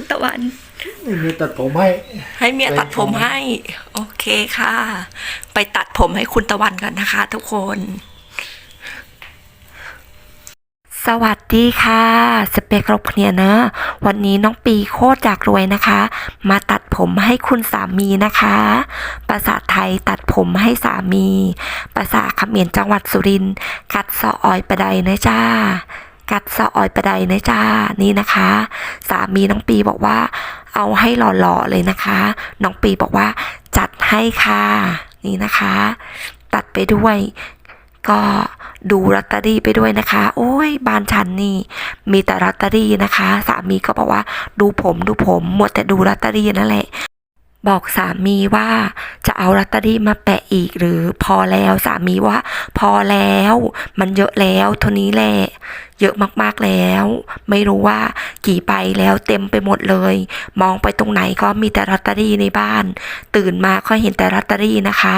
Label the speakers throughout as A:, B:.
A: คุณตะวัน
B: นี่เมียตัดผมให้
A: ให้เมียตัดผม
B: ไปขอ
A: ให้ โอเคค่ะ ไปตัดผมให้คุณตะวันกันนะคะ ทุกคน สวัสดีค่ะ สเปกรบเนี่ยนะ วันนี้น้องปีโคตรอยากรวยนะคะ มาตัดผมให้คุณสามีนะคะ ภาษาไทยตัดผมให้สามี ภาษาเขมรจังหวัดสุรินทร์กัดสะออยประไดนะจ้า กัดสะออยประไดนะจ้านี่นะคะ สามีน้องปีบอกว่า เอาให้หล่อๆเลยนะคะ น้องปีบอกว่า จัดให้ค่ะ นี่นะคะ ตัดไปด้วย ก็ดูลอตเตอรี่ไปด้วยนะคะ โอ้ยบ้านฉันนี่ มีแต่ลอตเตอรี่นะคะ สามีก็บอกว่า ดูผมดูผมหมดแต่ดูลอตเตอรี่นั่นแหละบอกสามีว่าจะเอาลอตเตอรี่มาแปะอีกหรือพอแล้วสามีว่า พอแล้ว มันเยอะแล้วเท่านี้แหละเยอะมากๆแล้ว ไม่รู้ว่ากี่ใบแล้วเต็มไปหมดเลย มองไปตรงไหนก็มีแต่ลอตเตอรี่ในบ้าน ตื่นมาก็เห็นแต่ลอตเตอรี่นะคะ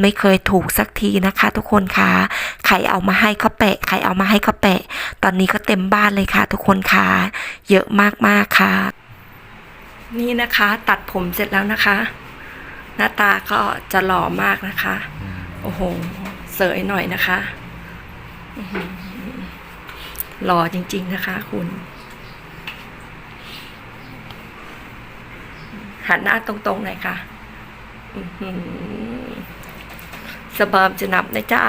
A: ไม่เคยถูกสักทีนะคะ ทุกคนคะใครเอามาให้ก็แปะใครเอามาให้ก็แปะ ตอนนี้ก็เต็มบ้านเลยค่ะ ทุกคนคะเยอะมากๆค่ะ นี่นะคะ ตัดผมเสร็จแล้วนะคะ หน้าตาก็จะหล่อมากนะคะ โอ้โหเสยหน่อยนะคะอื้อหือหล่อจริง ๆ นะคะคุณ หันหน้าตรงๆหน่อยค่ะสบามจะนับนะจ้า